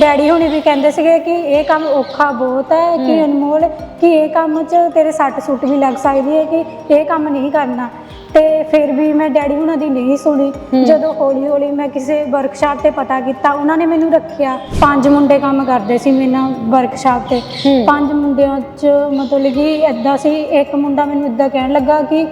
Daddy ਹੁਣੀ ਵੀ ਕਹਿੰਦੇ ਸੀਗੇ ਕਿ ਇਹ ਕੰਮ ਔਖਾ ਬਹੁਤ ਹੈ ਕਿ ਅਨਮੋਲ ਕਿ ਇਹ ਕੰਮ 'ਚ ਤੇਰੇ ਸੱਟ ਸੁੱਟ ਵੀ ਲੱਗ ਸਕਦੀ ਹੈ ਕਿ ਇਹ ਕੰਮ ਨਹੀਂ ਕਰਨਾ। ਤੇ ਫਿਰ ਵੀ ਮੈਂ ਡੈਡੀ ਹੁਣਾਂ ਦੀ ਨਹੀਂ ਸੁਣੀ। ਜਦੋਂ ਹੌਲੀ ਹੌਲੀ ਮੈਂ ਕਿਸੇ ਵਰਕਸ਼ਾਪ ਤੇ ਪਤਾ ਕੀਤਾ ਉਹਨਾਂ ਨੇ ਮੈਨੂੰ ਰੱਖਿਆ। ਪੰਜ ਮੁੰਡੇ ਕੰਮ ਕਰਦੇ ਸੀ ਮੇਰੇ ਨਾਲ ਵਰਕਸ਼ਾਪ ਤੇ। ਪੰਜ ਮੁੰਡਿਆਂ 'ਚ ਮਤਲਬ ਕਿ ਇਦਾਂ ਸੀ ਇੱਕ ਮੁੰਡਾ ਮੈਨੂੰ ਇਦਾਂ ਕਹਿਣ ਲੱਗਾ ਕਿ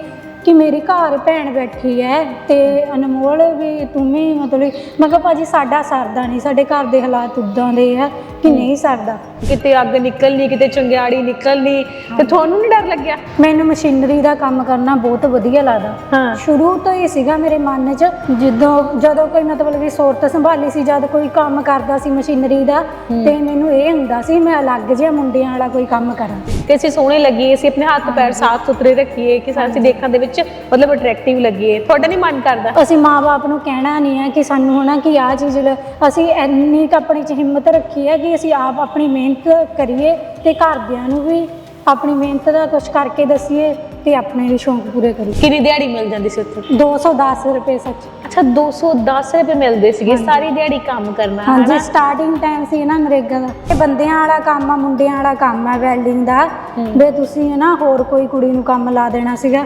ਕਿ ਮੇਰੀ ਘਰ ਭੈਣ ਬੈਠੀ ਹੈ ਤੇ ਅਨਮੋਲ ਵੀ ਤੂੰ ਵੀ ਮਤਲਬ ਮੈਂ ਕਿਹਾ ਭਾਜੀ ਸਾਡਾ ਸਰਦਾ ਨਹੀਂ ਸਾਡੇ ਘਰ ਦੇ ਹਾਲਾਤ ਉਦਾਂ ਦੇ ਆ ਕਿ ਨਹੀਂ ਸਰਦਾ। ਕਿਤੇ ਅੱਗ ਨਿਕਲਣੀ ਕਿਤੇ ਚੰਗਿਆੜੀ ਨਿਕਲਣੀ ਤੇ ਤੁਹਾਨੂੰ ਨਹੀਂ ਡਰ ਲੱਗਿਆ? ਮੈਨੂੰ ਮਸ਼ੀਨਰੀ ਦਾ ਕੰਮ ਕਰਨਾ ਬਹੁਤ ਵਧੀਆ ਲੱਗਦਾ। ਹਾਂ। ਸ਼ੁਰੂ ਤੋਂ ਹੀ ਸੀਗਾ ਮੇਰੇ ਮਨ 'ਚ ਜਦੋਂ ਜਦੋਂ ਕੋਈ ਮਤਲਬ ਵੀ ਸੌਰਤ ਸੰਭਾਲੀ ਸੀ ਜਦ ਕੋਈ ਕੰਮ ਕਰਦਾ ਸੀ ਮਸ਼ੀਨਰੀ ਦਾ ਤੇ ਮੈਨੂੰ ਇਹ ਹੁੰਦਾ ਸੀ ਮੈਂ ਅਲੱਗ ਜਿਹਾ ਮੁੰਡਿਆਂ ਵਾਲਾ ਕੋਈ ਕੰਮ ਕਰਾਂ। ਤੇ ਅਸੀਂ ਸੋਹਣੇ ਲੱਗੀਏ ਅਸੀਂ ਆਪਣੇ ਹੱਥ ਪੈਰ ਸਾਫ਼ ਸੁਥਰੇ ਰੱਖੀਏ ਕਿ ਅਸੀਂ ਦੇਖਣ ਦੇ ਵਿੱਚ ਮਤਲਬ ਅਟਰੈਕਟਿਵ ਲੱਗੀਏ ਤੁਹਾਡਾ ਨਹੀਂ ਮਨ ਕਰਦਾ? ਅਸੀਂ ਮਾਪੇ ਨੂੰ ਕਹਿਣਾ ਨਹੀਂ ਹੈ ਕਿ ਸਾਨੂੰ ਹਨਾ ਕਿ ਆਹ ਚੀਜ਼ ਲ- ਅਸੀਂ ਇੰਨੀ ਕੁ ਆਪਣੀ ਚ ਹਿੰਮਤ ਰੱਖੀ ਹੈ ਕਿ ਅਸੀਂ ਆਪ ਆਪਣੀ ਮਿਹਨਤ ਕਰੀਏ ਤੇ ਘਰਦਿਆਂ ਨੂੰ ਵੀ ਆਪਣੀ ਮਿਹਨਤ ਦਾ ਕੁਝ ਕਰਕੇ ਦਸੀਏ ਤੇ ਆਪਣੇ ਵੀ ਸ਼ੌਂਕ ਪੂਰੇ ਕਰੀਏ। ਕਿੰਨੀ ਦਿਹਾੜੀ ਮਿਲ ਜਾਂਦੀ ਸੀ ਉੱਥੇ? 210 ਰੁਪਏ ਸੱਚ। ਅੱਛਾ 210 ਰੁਪਏ ਮਿਲਦੇ ਸੀਗੇ। ਸਾਰੀ ਦਿਹਾੜੀ ਕੰਮ ਕਰਨਾ ਹਾਂਜੀ ਹਨਾ? ਸਟਾਰਟਿੰਗ ਟਾਈਮ ਸੀ ਨਾ ਨਰੇਗਾ ਦਾ। ਇਹ ਬੰਦਿਆਂ ਵਾਲਾ ਕੰਮ ਆ ਮੁੰਡਿਆਂ ਵਾਲਾ ਕੰਮ ਆ ਵੈਲਡਿੰਗ ਦਾ। ਵੀ ਤੁਸੀਂ ਨਾ ਹੋਰ ਕੋਈ ਕੁੜੀ ਨੂੰ ਕੰਮ ਲਾ ਦੇਣਾ ਸੀਗਾ।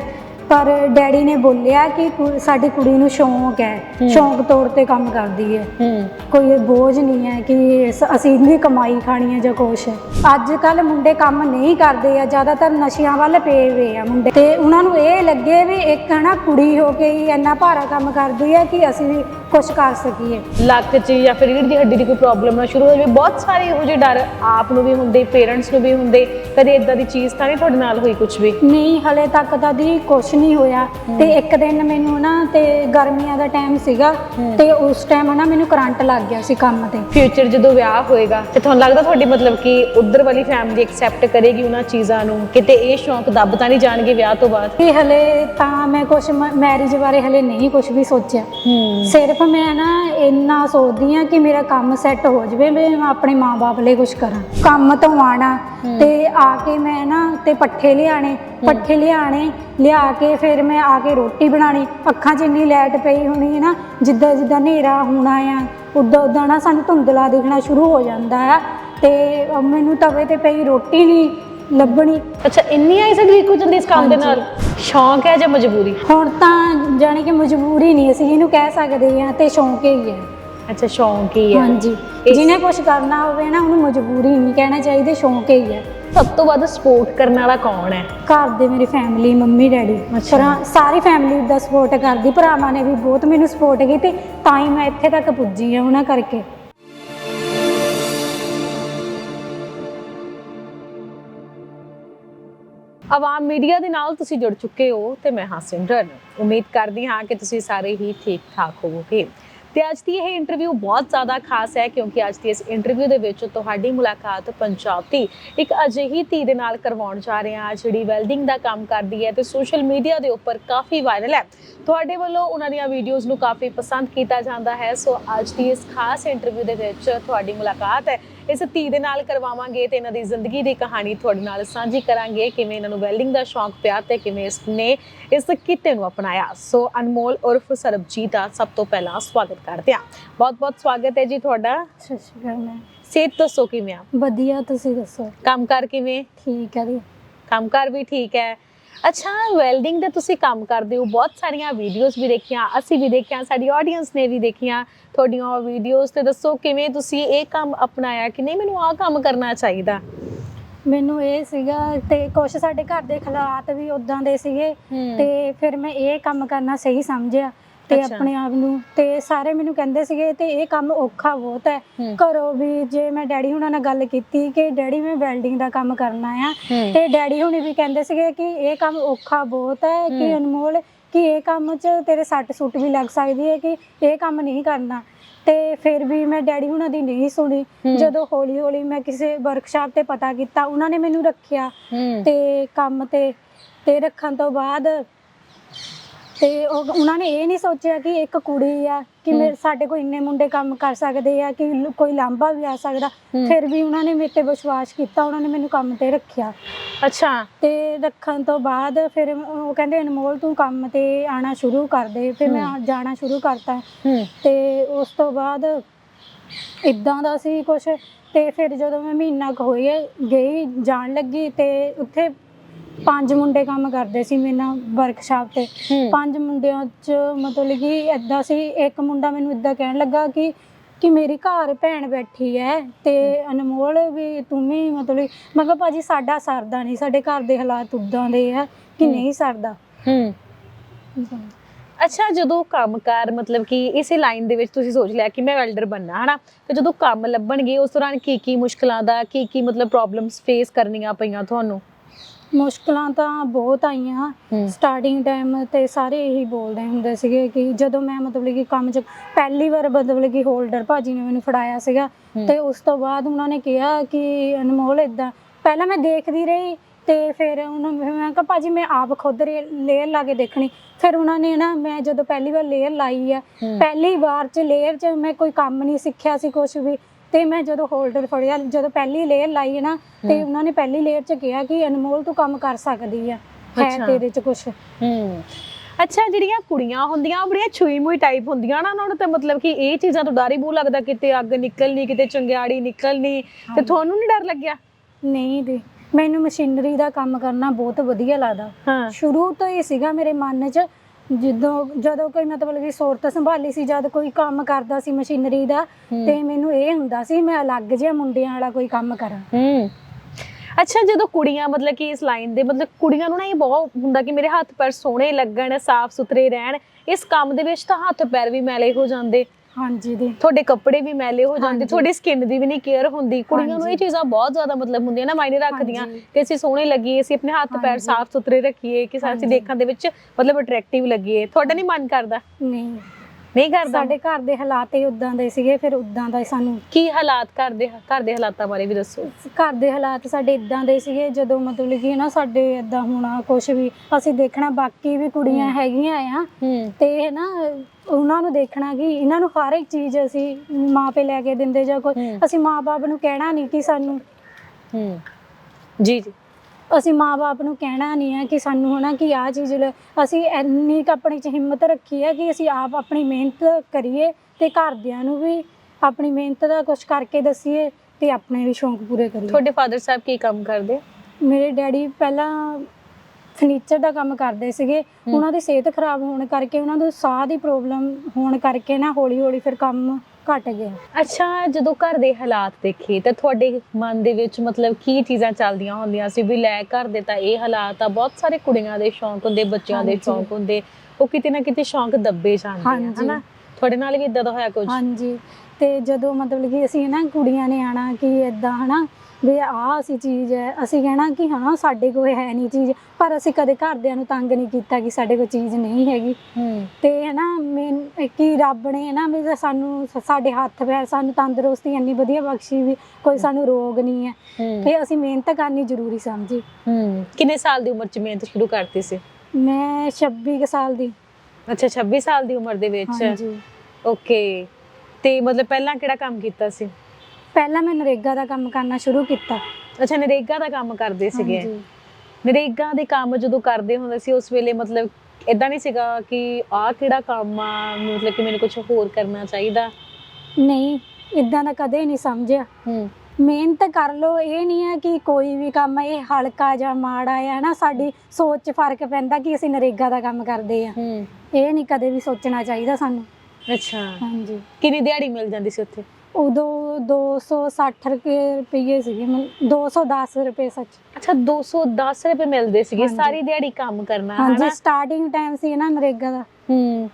ਪਰ ਡੈਡੀ ਨੇ ਬੋਲਿਆ ਕਿ ਕੁ- ਸਾਡੀ ਕੁੜੀ ਨੂੰ ਸ਼ੌਂਕ ਹੈ ਸ਼ੌਂਕ ਤੌਰ ਤੇ ਕੰਮ ਕਰਦੀ ਹੈ। ਹੂੰ। ਕੋਈ ਬੋਝ ਨਹੀਂ ਹੈ ਕਿ ਅਸੀਂ ਇਹਦੀ ਕਮਾਈ ਖਾਣੀ ਹੈ ਜਾਂ ਕੁਛ। ਹੈ ਅੱਜ ਕੱਲ ਮੁੰਡੇ ਕੰਮ ਨਹੀਂ ਕਰਦੇ ਆ ਜ਼ਿਆਦਾਤਰ ਨਸ਼ਿਆਂ ਵੱਲ ਪਏ ਹੋਏ ਆ ਮੁੰਡੇ। ਤੇ ਉਹਨਾਂ ਨੂੰ ਇਹ ਲੱਗੇ ਵੀ ਇੱਕ ਨਾ ਕੁੜੀ ਹੋ ਕੇ ਹੀ ਇੰਨਾ ਭਾਰਾ ਕੰਮ ਕਰਦੀ ਹੈ ਕਿ ਅਸੀਂ ਵੀ ਕੁਝ ਕਰ ਸਕੀਏ। ਲੱਕ 'ਚ ਜਾਂ ਫਿਰ ਰੀੜ੍ਹ ਦੀ ਹੱਡੀ ਦੀ ਕੋਈ ਪ੍ਰੋਬਲਮ ਨਾ ਸ਼ੁਰੂ ਹੋ ਜਾਵੇ ਬਹੁਤ ਸਾਰੇ ਇਹੋ ਜਿਹੇ ਡਰ ਆਪ ਨੂੰ ਵੀ ਹੁੰਦੇ ਪੇਰੈਂਟਸ ਨੂੰ ਵੀ ਹੁੰਦੇ। ਕਦੇ ਇਦਾਂ ਦੀ ਚੀਜ਼ ਤਾਂ ਨਹੀਂ ਤੁਹਾਡੇ ਨਾਲ ਹੋਈ ਕੁਝ ਵੀ? ਨਹੀਂ ਹਲੇ ਤੱਕ ਤਾਂ ਦੀ ਕੁਛ ਨਹੀਂ ਹੋਇਆ। ਤੇ ਇੱਕ ਦਿਨ ਮੈਨੂੰ ਨਾ ਤੇ ਗਰਮੀਆਂ ਦਾ ਟਾਈਮ ਸੀਗਾ ਤੇ ਉਸ ਟਾਈਮ ਨਾ ਮੈਨੂੰ ਕਰੰਟ ਲੱਗ ਗਿਆ ਸੀ ਕੰਮ ਤੇ। ਫਿਊਚਰ ਜਦੋਂ ਵਿਆਹ ਹੋਏਗਾ ਤੇ ਤੁਹਾਨੂੰ ਲੱਗਦਾ ਤੁਹਾਡੀ ਮਤਲਬ ਕਿ ਉਧਰ ਵਾਲੀ ਫੈਮਿਲੀ ਐਕਸੈਪਟ ਕਰੇਗੀ ਉਹਨਾਂ ਚੀਜ਼ਾਂ ਨੂੰ? ਕਿਤੇ ਇਹ ਸ਼ੌਂਕ ਦੱਬ ਤਾਂ ਨਹੀਂ ਜਾਣਗੇ ਵਿਆਹ ਤੋਂ ਬਾਅਦ? ਕਿ ਹਲੇ ਤਾਂ ਮੈਂ ਕੁਛ ਮੈਰਿਜ ਬਾਰੇ ਹਲੇ ਨਹੀਂ ਕੁਛ ਵੀ ਸੋਚਿਆ। ਸਿਰਫ ਮੈਂ ਨਾ ਇੰਨਾ ਸੋਚਦੀ ਆ ਕਿ ਮੇਰਾ ਕੰਮ ਸੈੱਟ ਹੋ ਜਾਵੇ ਮੈਂ ਆਪਣੇ ਮਾਪੇ ਲਈ ਕੁਝ ਕਰਾਂ। ਕੰਮ ਤੋਂ ਆਣਾ ਤੇ ਆ ਕੇ ਮੈਂ ਨਾ ਤੇ ਪੱਠੇ ਲਿਆਣੇ ਪੱਠੇ ਲਿਆਣੇ ਲਿਆ ਕੇ ਫਿਰ ਮੈਂ ਆ ਕੇ ਰੋਟੀ ਬਣਾਣੀ। ਅੱਖਾਂ 'ਚ ਇੰਨੀ ਲਾਈਟ ਪਈ ਹੋਣੀ ਹੈ ਨਾ ਜਿੱਦਾਂ ਜਿੱਦਾਂ ਹਨੇਰਾ ਹੋਣਾ ਆ ਉਦਾਂ ਉਦਾਂ ਨਾ ਸਾਨੂੰ ਧੁੰਦਲਾ ਦਿਖਣਾ ਸ਼ੁਰੂ ਹੋ ਜਾਂਦਾ ਆ। ਤੇ ਮੈਨੂੰ ਤਵੇ ਤੇ ਪਈ ਰੋਟੀ ਨਹੀਂ ਲੱਭਣੀ। ਅੱਛਾ ਇੰਨੀ ਆਈ ਸਕਦੀ ਕੁਝ ਇਸ ਕੰਮ ਦੇ ਨਾਲ? ਸ਼ੌਂਕ ਹੈ ਜਾਂ ਮਜਬੂਰੀ? ਹੁਣ ਤਾਂ ਜਾਣੀ ਕਿ ਮਜਬੂਰੀ ਨਹੀਂ ਅਸੀਂ ਇਹਨੂੰ ਕਹਿ ਸਕਦੇ ਆ ਤੇ ਸ਼ੌਂਕ ਹੀ ਹੈ। ਅੱਛਾ ਸ਼ੌਂਕ ਹੀ ਹੈ। ਹਾਂਜੀ। ਇਸ- ਜਿਹਨੇ ਕੁਝ ਕਰਨਾ ਹੋਵੇ ਨਾ ਉਹਨੂੰ ਮਜਬੂਰੀ ਨਹੀਂ ਕਹਿਣਾ ਚਾਹੀਦਾ ਸ਼ੌਂਕ ਹੀ ਹੈ। ਸਭ ਤੋਂ ਵੱਧ ਸਪੋਰਟ ਕਰਨ ਵਾਲਾ ਕੌਣ ਹੈ? ਘਰ ਦੇ ਮੇਰੀ ਫੈਮਿਲੀ ਮੰਮੀ ਡੈਡੀ। ਅੱਛਾ। ਭਰਾ ਸਾਰੀ ਫੈਮਿਲੀ ਦਾ ਸਪੋਰਟ ਕਰਦੀ। ਭਰਾਵਾਂ ਨੇ ਵੀ ਬਹੁਤ ਮੈਨੂੰ ਸਪੋਰਟ ਕੀਤੀ ਤਾਂ ਹੀ ਮੈਂ ਇੱਥੇ ਤੱਕ ਪੁੱਜੀ ਆ ਉਹਨਾਂ ਕਰਕੇ। ਆਵਾਮ ਮੀਡੀਆ ਦੇ ਨਾਲ ਤੁਸੀਂ ਜੁੜ ਚੁੱਕੇ ਹੋ ਤੇ ਮੈਂ ਹਾਂ ਸਿਮਰਨ। ਉਮੀਦ ਕਰਦੀ ਹਾਂ ਕਿ ਤੁਸੀਂ ਸਾਰੇ ਹੀ ਠੀਕ ਠਾਕ ਹੋਵੋਗੇ। ਤੇ ਅੱਜ ਦੀ ਇਹ ਇੰਟਰਵਿਊ ਬਹੁਤ ਜ਼ਿਆਦਾ ਖਾਸ ਹੈ ਕਿਉਂਕਿ ਅੱਜ ਦੀ ਇਸ ਇੰਟਰਵਿਊ ਦੇ ਵਿੱਚ ਤੁਹਾਡੀ ਮੁਲਾਕਾਤ ਪੰਜਾਬ ਦੀ ਇੱਕ ਅਜਿਹੀ ਧੀ ਦੇ ਨਾਲ ਕਰਵਾਉਣ ਜਾ ਰਹੇ ਹਾਂ, ਜਿਹੜੀ ਵੈਲਡਿੰਗ ਦਾ ਕੰਮ ਕਰਦੀ ਹੈ ਤੇ ਸੋਸ਼ਲ ਮੀਡੀਆ ਦੇ ਉੱਪਰ ਕਾਫੀ ਵਾਇਰਲ ਹੈ। ਤੁਹਾਡੇ ਵੱਲੋਂ ਉਹਨਾਂ ਦੀਆਂ ਵੀਡੀਓਜ਼ ਨੂੰ ਕਾਫੀ ਪਸੰਦ ਕੀਤਾ ਜਾਂਦਾ ਹੈ, ਸੋ ਅੱਜ ਦੀ ਇਸ ਖਾਸ ਇੰਟਰਵਿਊ ਦੇ ਵਿੱਚ ਤੁਹਾਡੀ ਮੁਲਾਕਾਤ ਹੈ। ਇਸ ਧੀ ਦੇ ਨਾਲ ਕਰਵਾਵਾਂਗੇ ਤੇ ਇਹਨਾਂ ਦੀ ਜ਼ਿੰਦਗੀ ਦੀ ਕਹਾਣੀ ਤੁਹਾਡੇ ਨਾਲ ਸਾਂਝੀ ਕਰਾਂਗੇ ਕਿਵੇਂ ਇਹਨਾਂ ਨੂੰ ਵੈਲਡਿੰਗ ਦਾ ਸ਼ੌਂਕ ਪਿਆ ਤੇ ਕਿਵੇਂ ਇਸ ਨੇ ਇਸ ਕਿੱਤੇ ਨੂੰ ਅਪਣਾਇਆ। ਸੋ ਅਨਮੋਲ ਉਰਫ ਸਰਬਜੀਤ ਦਾ ਸਭ ਤੋਂ ਪਹਿਲਾਂ ਸਵਾਗਤ ਕਰਦੇ ਹਾਂ। ਬਹੁਤ ਬਹੁਤ ਸਵਾਗਤ ਹੈ ਜੀ ਤੁਹਾਡਾ। ਸਤਿ ਸ਼੍ਰੀ ਅਕਾਲ ਮੈਮ। ਸਿਹਤ ਦੱਸੋ ਕਿਵੇਂ ਆ? ਵਧੀਆ ਤੁਸੀਂ ਦੱਸੋ? ਕੰਮ ਕਰ ਕਿਵੇਂ? ਠੀਕ ਹੈ ਜੀ। ਕੰਮਕਾਰ ਵੀ ਠੀਕ ਹੈ। ਅੱਛਾ ਵੈਲਡਿੰਗ ਦੇ ਤੁਸੀਂ ਕੰਮ ਕਰਦੇ ਹੋ ਬਹੁਤ ਸਾਰੀਆਂ ਵੀਡੀਓਜ਼ ਵੀ ਦੇਖੀਆਂ ਅਸੀਂ ਵੀ ਦੇਖੀਆਂ ਸਾਡੀ ਆਡੀਅנס ਨੇ ਵੀ ਦੇਖੀਆਂ ਤੁਹਾਡੀਆਂ ਵੀਡੀਓਜ਼ ਤੇ ਦੱਸੋ ਕਿਵੇਂ ਤੁਸੀਂ ਇਹ ਕੰਮ ਅਪਣਾਇਆ ਕਿ ਨਹੀਂ ਮੈਨੂੰ ਆਹ ਕੰਮ ਕਰਨਾ ਚਾਹੀਦਾ? ਮੈਨੂੰ ਇਹ ਸੀਗਾ ਤੇ ਕੁਝ ਸਾਡੇ ਘਰ ਦੇ ਹਾਲਾਤ ਵੀ ਉਦਾਂ ਦੇ ਸੀਗੇ ਤੇ ਫਿਰ ਮੈਂ ਇਹ ਕੰਮ ਕਰਨਾ ਸਹੀ ਸਮਝਿਆ। ਤੇ। ਆਪਣੇ ਆਪ ਨੂੰ ਤੇ ਸਾਰੇ ਮੈਨੂੰ ਕਹਿੰਦੇ ਸੀਗੇ ਤੇ ਇਹ ਕੰਮ ਔਖਾ ਬਹੁਤ ਹੈ। ਘਰੋਂ ਵੀ ਜੇ ਮੈਂ ਡੈਡੀ ਹੁਣਾਂ ਨਾਲ ਗੱਲ ਕੀਤੀ ਕਿ ਡੈਡੀ ਮੈਂ ਵੈਲਡਿੰਗ ਦਾ ਕੰਮ ਕਰਨਾ ਆ। ਤੇ ਡੈਡੀ ਹੁਣੀ ਵੀ ਕਹਿੰਦੇ ਸੀਗੇ ਕਿ ਇਹ ਕੰਮ ਔਖਾ ਬਹੁਤ ਹੈ ਕਿ। ਅਨਮੋਲ ਕਿ ਇਹ ਕੰਮ 'ਚ ਤੇਰੇ ਸੱਟ ਸੁੱਟ ਵੀ ਲੱਗ ਸਕਦੀ ਹੈ ਕਿ ਇਹ ਕੰਮ ਨਹੀਂ ਕਰਨਾ ਤੇ ਫਿਰ ਵੀ ਮੈਂ ਡੈਡੀ ਹੁਣਾਂ ਦੀ ਨਹੀਂ ਸੁਣੀ। ਜਦੋਂ ਹੌਲੀ ਹੌਲੀ ਮੈਂ ਕਿਸੇ ਵਰਕਸ਼ਾਪ ਤੇ ਪਤਾ ਕੀਤਾ ਉਹਨਾਂ ਨੇ ਮੈਨੂੰ ਰੱਖਿਆ ਤੇ ਕੰਮ ਤੇ ਤੇ ਰੱਖਣ ਤੋਂ ਬਾਅਦ ਤੇ ਉਹ ਉਹਨਾਂ ਨੇ ਇਹ ਨਹੀਂ ਸੋਚਿਆ ਕਿ ਇੱਕ ਕੁੜੀ ਆ ਕਿ ਮੇਰੇ ਸਾਡੇ ਕੋਲ ਇੰਨੇ ਮੁੰਡੇ ਕੰਮ ਕਰ ਸਕਦੇ ਆ ਕਿ ਲ- ਕੋਈ ਲਾਂਭਾ ਵੀ ਆ ਸਕਦਾ। ਫਿਰ ਵੀ ਉਹਨਾਂ ਨੇ ਮੇਰੇ ਤੇ ਵਿਸ਼ਵਾਸ ਕੀਤਾ ਉਹਨਾਂ ਨੇ ਮੈਨੂੰ ਕੰਮ ਤੇ ਰੱਖਿਆ। ਅੱਛਾ। ਤੇ ਰੱਖਣ ਤੋਂ ਬਾਅਦ ਫਿਰ ਉਹ ਕਹਿੰਦੇ ਅਨਮੋਲ ਤੂੰ ਕੰਮ ਤੇ ਆਣਾ ਸ਼ੁਰੂ ਕਰ ਦੇ। ਫਿਰ ਮੈਂ ਜਾਣਾ ਸ਼ੁਰੂ ਕਰਤਾ। ਹੂੰ। ਤੇ ਉਸ ਤੋਂ ਬਾਅਦ ਇਦਾਂ ਦਾ ਸੀ ਕੁਛ। ਤੇ ਫਿਰ ਜਦੋਂ ਮੈਂ ਮਹੀਨਾ ਕੁ ਹੋਏ ਗਈ ਜਾਣ ਲੱਗੀ ਤੇ ਉੱਥੇ ਪੰਜ ਮੁੰਡੇ ਕੰਮ ਕਰਦੇ ਸੀ ਮੇਰੇ ਨਾਲ ਵਰਕਸ਼ਾਪ ਤੇ। ਹੂੰ। ਪੰਜ ਮੁੰਡਿਆਂ ਚ ਮਤਲਬ ਕਿ ਏਦਾਂ ਸੀ ਇੱਕ ਮੁੰਡਾ ਮੈਨੂੰ ਇਦਾਂ ਕਹਿਣ ਲੱਗਾ ਕਿ ਕਿ ਮੇਰੀ ਘਰ ਭੈਣ ਬੈਠੀ ਹੈ ਤੇ ਅਨਮੋਲ ਵੀ ਤੂੰ ਵੀ ਮਤਲਬ ਮੈਂ ਕਿਹਾ ਭਾਜੀ ਸਾਡਾ ਸਰਦਾ ਨਹੀਂ ਸਾਡੇ ਘਰ ਦੇ ਹਾਲਾਤ ਉਦਾਂ ਦੇ ਆ ਕਿ ਹੂੰ। ਨਹੀਂ ਸਰਦਾ। ਹੂੰ। ਅੱਛਾ ਜਦੋਂ ਕੰਮਕਾਰ ਮਤਲਬ ਕਿ ਇਸੇ ਲਾਈਨ ਦੇ ਵਿੱਚ ਤੁਸੀਂ ਸੋਚ ਲਿਆ ਕਿ ਮੈਂ ਵੈਲਡਰ ਬਣਨਾ ਹਨਾ? ਤੇ ਜਦੋਂ ਕੰਮ ਲੱਭਣਗੇ ਉਸ ਦੌਰਾਨ ਕੀ ਕੀ ਮੁਸ਼ਕਲਾਂ ਦਾ ਕੀ ਕੀ ਮਤਲਬ ਪ੍ਰੋਬਲਮਸ ਫੇਸ ਕਰਨੀਆਂ ਪਈਆਂ ਤੁਹਾਨੂੰ? ਮੁਸ਼ਕਲਾਂ ਤਾਂ ਬਹੁਤ ਆਈਆਂ ਹੂੰ ਸਟਾਰਟਿੰਗ ਟਾਈਮ ਤੇ ਸਾਰੇ ਇਹੀ ਬੋਲਦੇ ਹੁੰਦੇ ਸੀਗੇ ਕਿ ਜਦੋਂ ਮੈਂ ਮਤਲਬ ਕਿ ਕੰਮ 'ਚ ਪਹਿਲੀ ਵਾਰ ਮਤਲਬ ਕਿ ਹੋਲਡਰ ਭਾਜੀ ਨੇ ਮੈਨੂੰ ਫੜਾਇਆ ਸੀਗਾ ਹੂੰ। ਤੇ ਉਸ ਤੋਂ ਬਾਅਦ ਉਹਨਾਂ ਨੇ ਕਿਹਾ ਕਿ ਅਨਮੋਲ ਇਦਾਂ ਪਹਿਲਾਂ ਮੈਂ ਦੇਖਦੀ ਰਹੀ ਤੇ ਫਿਰ ਉਹਨਾਂ ਨੇ ਮੈਂ ਕਿਹਾ ਭਾਜੀ ਮੈਂ ਆਪ ਖੁਦ ਲੇਅਰ ਲਾ ਕੇ ਦੇਖਣੀ ਫਿਰ ਉਹਨਾਂ ਨੇ ਨਾ ਮੈਂ ਜਦੋਂ ਪਹਿਲੀ ਵਾਰ ਲੇਅਰ ਲਾਈ ਆ ਹੂੰ। ਪਹਿਲੀ ਵਾਰ 'ਚ ਲੇਅਰ 'ਚ ਮੈਂ ਕੋਈ ਕੰਮ ਨਹੀਂ ਸਿੱਖਿਆ ਸੀ ਕੁਝ ਵੀ ਤੇ ਮੈਂ ਜਦੋਂ ਹੋਲਡਰ ਫੜਿਆ ਜਦੋਂ ਪਹਿਲੀ ਲੇਅਰ ਲਾਈ ਨਾ ਤੇ। ਉਹਨਾਂ ਨੇ ਪਹਿਲੀ ਲੇਅਰ 'ਚ ਕਿਹਾ ਕਿ ਅਨਮੋਲ ਤੂੰ ਕੰਮ ਕਰ ਸਕਦੀ ਆ ਹੈ। ਤੇਰੇ 'ਚ ਕੁਝ ਹੂੰ ਅੱਛਾ ਜਿਹੜੀਆਂ ਕੁੜੀਆਂ ਹੁੰਦੀਆਂ ਉਹ ਬੜੀਆਂ ਛੂਈ ਮੂਈ ਟਾਈਪ ਹੁੰਦੀਆਂ ਨਾ ਉਹਨਾਂ ਨੂੰ ਤਾਂ ਮਤਲਬ ਕਿ ਇਹ ਚੀਜ਼ਾਂ ਤੋਂ ਡਰ ਹੀ ਬਹੁਤ ਲੱਗਦਾ ਕਿਤੇ ਅੱਗ ਨਿਕਲਣੀ ਕਿਤੇ ਚੰਗਿਆੜੀ ਨਿਕਲਣੀ ਤੇ। ਤੁਹਾਨੂੰ ਨਹੀਂ ਡਰ ਲੱਗਿਆ ਨਹੀਂ ਦੀ ਮੈਨੂੰ ਮਸ਼ੀਨਰੀ ਦਾ ਕੰਮ ਕਰਨਾ ਬਹੁਤ ਵਧੀਆ ਲੱਗਦਾ ਸ਼ੁਰੂ ਤੋਂ ਹੀ ਸੀਗਾ ਮੇਰੇ ਮਨ 'ਚ ਜਦੋਂ ਜਦੋਂ ਕੋਈ ਮਤਲਬ ਕਿ ਸੌਰਤ ਸੰਭਾਲੀ ਸੀ ਜਦ ਕੋਈ ਕੰਮ ਕਰਦਾ ਸੀ ਮਸ਼ੀਨਰੀ ਦਾ ਹੂੰ। ਤੇ ਮੈਨੂੰ ਇਹ ਹੁੰਦਾ ਸੀ ਮੈਂ ਅਲੱਗ ਜਿਹਾ ਮੁੰਡਿਆਂ ਵਾਲਾ ਕੋਈ ਕੰਮ ਕਰਾਂ। ਹੂੰ। ਅੱਛਾ ਜਦੋਂ ਕੁੜੀਆਂ ਮਤਲਬ ਕਿ ਇਸ ਲਾਈਨ ਦੇ ਮਤਲਬ ਕੁੜੀਆਂ ਨੂੰ ਨਾ ਇਹ ਬਹੁਤ ਹੁੰਦਾ ਕਿ ਮੇਰੇ ਹੱਥ ਪੈਰ ਸੋਹਣੇ ਲੱਗਣ ਸਾਫ਼ ਸੁਥਰੇ ਰਹਿਣ ਇਸ ਕੰਮ ਦੇ ਵਿੱਚ ਤਾਂ ਹੱਥ ਪੈਰ ਵੀ ਮੈਲੇ ਹੋ ਜਾਂਦੇ। ਹਾਂਜੀ ਦੀ ਤੁਹਾਡੇ ਕੱਪੜੇ ਵੀ ਮੈਲੇ ਹੋ ਜਾਂਦੇ। ਤੁਹਾਡੀ ਸਕਿਨ ਦੀ ਵੀ ਨਹੀਂ ਕੇਅਰ ਹੁੰਦੀ ਕੁੜੀਆਂ ਨੂੰ ਇਹ। ਚੀਜ਼ਾਂ ਬਹੁਤ ਜ਼ਿਆਦਾ ਮਤਲਬ ਹੁੰਦੀਆਂ ਨਾ ਮਾਇਨੇ ਰੱਖਦੀਆਂ। ਕਿ ਅਸੀਂ ਸੋਹਣੇ ਲੱਗੀਏ ਅਸੀਂ ਆਪਣੇ ਹੱਥ ਪੈਰ। ਸਾਫ਼ ਸੁਥਰੇ ਰੱਖੀਏ ਕਿ ਅਸੀਂ ਹਾਂਜੀ। ਦੇਖਣ ਦੇ ਵਿੱਚ ਮਤਲਬ ਅਟਰੈਕਟਿਵ ਲੱਗੀਏ ਤੁਹਾਡਾ ਨਹੀਂ ਮਨ ਕਰਦਾ ਨਹੀਂ ਨਹੀਂ ਕਰਦਾ ਸਾਡੇ ਘਰ ਦੇ ਹਾਲਾਤ ਹੀ ਉਦਾਂ ਦੇ ਸੀਗੇ ਫਿਰ ਉਦਾਂ ਦਾ ਹੀ ਸਾਨੂੰ ਕੀ ਹਾਲਾਤ ਘਰ ਦੇ ਘਰ ਦੇ ਹਾਲਾਤਾਂ ਬਾਰੇ ਵੀ ਦੱਸੋ। ਘਰ ਦੇ ਹਾਲਾਤ ਸਾਡੇ ਇਦਾਂ ਦੇ ਸੀਗੇ ਜਦੋਂ ਮਤਲਬ ਕਿ ਨਾ ਸਾਡੇ ਇਦਾਂ ਹੋਣਾ ਕੁਝ ਵੀ ਅਸੀਂ ਦੇਖਣਾ ਬਾਕੀ ਵੀ ਕੁੜੀਆਂ। ਹੈਗੀਆਂ ਆ ਤੇ ਨਾ ਉਹਨਾਂ ਨੂੰ ਦੇਖਣਾ ਕਿ ਇਹਨਾਂ ਨੂੰ ਹਰ ਇੱਕ ਚੀਜ਼ ਅਸੀਂ ਮਾਪੇ ਲੈ ਕੇ ਦਿੰਦੇ ਜਾਂ ਕੋਈ। ਅਸੀਂ ਮਾਪੇ ਨੂੰ ਕਹਿਣਾ ਨਹੀਂ ਕਿ ਸਾਨੂੰ ਹੂੰ। ਜੀ ਜੀ। ਅਸੀਂ ਮਾਪੇ ਨੂੰ ਕਹਿਣਾ ਨਹੀਂ ਹੈ ਕਿ ਸਾਨੂੰ ਹਨਾ ਕਿ ਆਹ ਚੀਜ਼ ਲ- ਅਸੀਂ ਇੰਨੀ ਕੁ ਆਪਣੇ ਚ ਹਿੰਮਤ ਰੱਖੀ ਹੈ ਕਿ ਅਸੀਂ ਆਪ ਆਪਣੀ ਮਿਹਨਤ ਕਰੀਏ ਤੇ ਘਰਦਿਆਂ ਨੂੰ ਵੀ ਆਪਣੀ ਮਿਹਨਤ ਦਾ ਕੁਝ ਕਰਕੇ ਦਸੀਏ ਤੇ ਆਪਣੇ ਵੀ ਸ਼ੌਂਕ ਪੂਰੇ ਕਰੀਏ ਤੁਹਾਡੇ ਫਾਦਰ ਸਾਹਿਬ ਕੀ ਕੰਮ ਕਰਦੇ ਆ? ਮੇਰੇ ਡੈਡੀ ਪਹਿਲਾਂ ਫਰਨੀਚਰ ਦਾ ਕੰਮ ਕਰਦੇ ਸੀਗੇ। ਉਹਨਾਂ ਦੀ ਸਿਹਤ ਖਰਾਬ ਹੋਣ ਕਰਕੇ ਉਹਨਾਂ ਨੂੰ ਸਾਹ ਦੀ ਪ੍ਰੋਬਲਮ ਹੋਣ ਕਰਕੇ ਨਾ ਹੌਲੀ ਹੌਲੀ ਫਿਰ ਕੰਮ ਘਟ ਗਿਆ ਅੱਛਾ ਜਦੋਂ ਘਰ ਦੇ ਹਾਲਾਤ ਦੇਖੇ ਤਾਂ ਤੁਹਾਡੇ ਮਨ ਦੇ ਵਿੱਚ ਮਤਲਬ ਕੀ ਚੀਜ਼ਾਂ ਚੱਲਦੀਆਂ ਹੁੰਦੀਆਂ ਸੀ ਵੀ ਲੈ ਘਰ ਦੇ ਤਾਂ ਇਹ ਹਾਲਾਤ ਆ ਬਹੁਤ ਸਾਰੇ ਕੁੜੀਆਂ ਦੇ ਸ਼ੌਂਕ ਹੁੰਦੇ ਬੱਚਿਆਂ ਦੇ। ਸ਼ੌਂਕ ਹੁੰਦੇ ਉਹ ਕਿਤੇ ਨਾ ਕਿਤੇ ਸ਼ੌਂਕ ਦੱਬੇ ਜਾਂਦੇ ਆ। ਹਨਾ? ਤੁਹਾਡੇ ਨਾਲ ਵੀ ਇਦਾਂ ਦਾ ਹੋਇਆ ਕੁਝ ਹਾਂਜੀ। ਤੇ ਜਦੋਂ ਮਤਲਬ ਕਿ ਅਸੀਂ ਨਾ ਕੁੜੀਆਂ ਨੇ ਆਣਾ ਕਿ ਇਦਾਂ ਹਨਾ? ਵੀ ਆਹ ਅਸੀਂ ਚੀਜ਼ ਹੈ ਅਸੀਂ ਕਹਿਣਾ ਕਿ ਹਾਂ ਸਾਡੇ ਕੋਲ ਹੈ ਨਹੀਂ ਚੀਜ਼ ਪਰ ਅਸੀਂ ਕਦੇ ਘਰਦਿਆਂ ਨੂੰ ਤੰਗ ਨਹੀਂ ਕੀਤਾ ਕਿ ਸਾਡੇ ਕੋਲ ਚੀਜ਼ ਨਹੀਂ ਹੈਗੀ। ਹੂੰ। ਤੇ ਹਨਾ ਮੇਨ ਕਿ ਰੱਬ ਨੇ ਨਾ ਵੀ ਸਾਨੂੰ ਸਾਡੇ ਹੱਥ ਪੈਰ ਸਾਨੂੰ ਤੰਦਰੁਸਤੀ ਇੰਨੀ ਵਧੀਆ ਬਖਸ਼ੀ ਵੀ ਕੋਈ ਸਾਨੂੰ ਰੋਗ ਨਹੀਂ ਹੈ ਤੇ ਅਸੀਂ ਮਿਹਨਤ ਕਰਨੀ ਜ਼ਰੂਰੀ ਸਮਝੀ। ਕਿੰਨੇ ਸਾਲ ਦੀ ਉਮਰ 'ਚ ਮਿਹਨਤ ਸ਼ੁਰੂ ਕਰਤੀ ਸੀ? ਮੈਂ 26 ਕੁ ਸਾਲ ਦੀ। ਅੱਛਾ 26 ਸਾਲ ਦੀ ਉਮਰ ਦੇ ਵਿੱਚ? ਹਾਂਜੀ। ਓਕੇ। ਤੇ ਮਤਲਬ ਪਹਿਲਾਂ ਕਿਹੜਾ ਕੰਮ ਕੀਤਾ ਸੀ? ਪਹਿਲਾਂ ਮੈਂ ਨਰੇਗਾ ਦਾ ਕੰਮ ਕਰਨਾ ਸ਼ੁਰੂ ਕੀਤਾ। ਅੱਛਾ ਨਰੇਗਾ ਦਾ ਕੰਮ ਕਰਦੇ ਸੀਗੇ। ਹਾਂਜੀ। ਨਰੇਗਾ ਦੇ ਕੰਮ ਜਦੋਂ ਕਰਦੇ ਹੁੰਦੇ ਸੀ ਉਸ ਵੇਲੇ ਮਤਲਬ ਇਦਾਂ ਨਹੀਂ ਸੀਗਾ ਕਿ ਆਹ ਕਿਹੜਾ ਕੰਮ ਆ ਮਤਲਬ ਕਿ ਮੈਨੂੰ ਕੁਝ ਹੋਰ ਕਰਨਾ ਚਾਹੀਦਾ? ਨਹੀਂ ਇਦਾਂ ਦਾ ਕਦੇ ਨਹੀਂ ਸਮਝਿਆ। ਹੂੰ। ਮਿਹਨਤ ਕਰ ਲੋ ਇਹ ਨਹੀਂ ਹੈ ਕਿ ਕੋਈ ਵੀ ਕੰਮ ਇਹ ਹਲਕਾ ਜਾਂ ਮਾੜਾ ਹੈ ਨਾ ਸਾਡੀ ਸੋਚ 'ਚ ਫ਼ਰਕ ਪੈਂਦਾ ਕਿ ਅਸੀਂ ਨਰੇਗਾ ਦਾ ਕੰਮ ਕਰਦੇ ਆ। ਹੂੰ। ਇਹ ਨਹੀਂ ਕਦੇ ਵੀ ਸੋਚਣਾ ਚਾਹੀਦਾ ਸਾਨੂੰ। ਅੱਛਾ। ਹਾਂਜੀ। ਕਿੰਨੀ ਦਿਹਾੜੀ ਮਿਲ ਜਾਂਦੀ ਸੀ ਉੱਥੇ? ਉਦੋਂ 260 ਰੁਪਏ ਸੀਗੇ ਮਤਲਬ 210 ਰੁਪਏ ਸੱਚ। ਅੱਛਾ 210 ਰੁਪਏ ਮਿਲਦੇ ਸੀਗੇ ਹਾਂਜੀ। ਸਾਰੀ ਦਿਹਾੜੀ ਕੰਮ ਕਰਨਾ ਹਾਂਜੀ ਹਨਾ? ਸਟਾਰਟਿੰਗ ਟਾਈਮ ਸੀ ਨਾ ਨਰੇਗਾ ਦਾ। ਹੂੰ